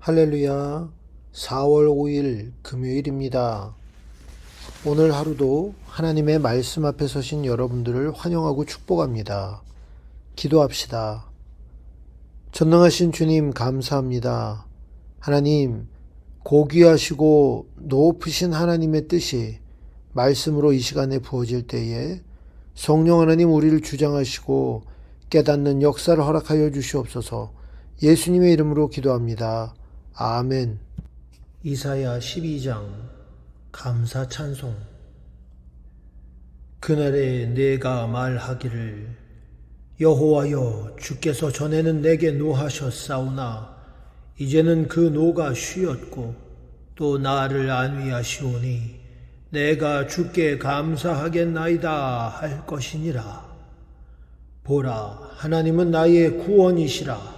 할렐루야. 4월 5일 금요일입니다. 오늘 하루도 하나님의 말씀 앞에 서신 여러분들을 환영하고 축복합니다. 기도합시다. 전능하신 주님 감사합니다. 하나님, 고귀하시고 높으신 하나님의 뜻이 말씀으로 이 시간에 부어질 때에 성령 하나님 우리를 주장하시고 깨닫는 역사를 허락하여 주시옵소서 예수님의 이름으로 기도합니다. 아멘. 이사야 12장 감사 찬송. 그날에 내가 말하기를 여호와여 주께서 전에는 내게 노하셨사오나 이제는 그 노가 쉬었고 또 나를 안위하시오니 내가 주께 감사하겠나이다 할 것이니라. 보라 하나님은 나의 구원이시라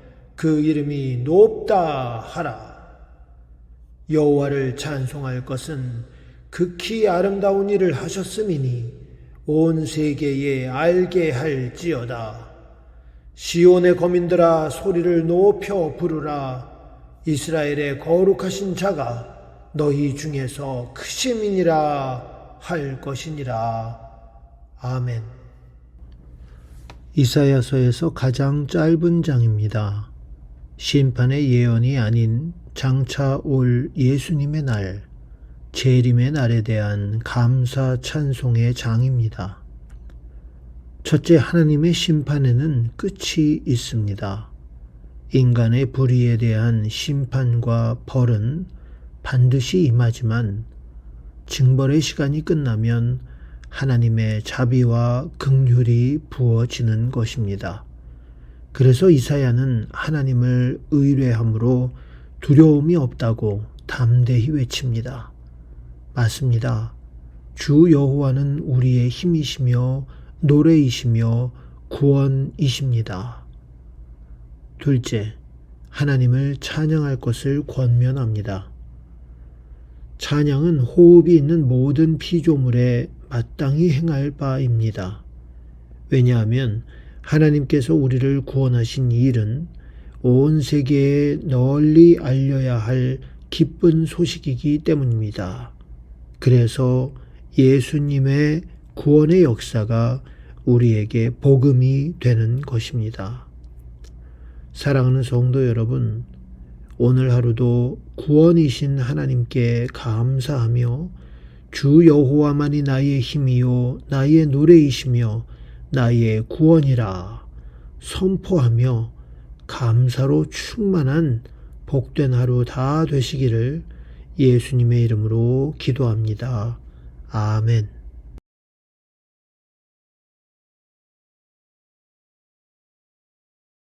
그 이름이 높다 하라. 여호와를 찬송할 것은 극히 아름다운 일을 하셨음이니 온 세계에 알게 할지어다. 시온의 거민들아 소리를 높여 부르라. 이스라엘의 거룩하신 자가 너희 중에서 크심이니라 할 것이니라. 아멘. 이사야서에서 가장 짧은 장입니다. 심판의 예언이 아닌 장차 올 예수님의 날, 재림의 날에 대한 감사 찬송의 장입니다. 첫째 하나님의 심판에는 끝이 있습니다. 인간의 불의에 대한 심판과 벌은 반드시 임하지만 징벌의 시간이 끝나면 하나님의 자비와 긍휼이 부어지는 것입니다. 그래서 이사야는 하나님을 의뢰함으로 두려움이 없다고 담대히 외칩니다. 맞습니다. 주 여호와는 우리의 힘이시며 노래이시며 구원이십니다. 둘째, 하나님을 찬양할 것을 권면합니다. 찬양은 호흡이 있는 모든 피조물에 마땅히 행할 바입니다. 왜냐하면 하나님께서 우리를 구원하신 이 일은 온 세계에 널리 알려야 할 기쁜 소식이기 때문입니다. 그래서 예수님의 구원의 역사가 우리에게 복음이 되는 것입니다. 사랑하는 성도 여러분, 오늘 하루도 구원이신 하나님께 감사하며 주 여호와만이 나의 힘이요 나의 노래이시며 나의 구원이라 선포하며 감사로 충만한 복된 하루 다 되시기를 예수님의 이름으로 기도합니다. 아멘.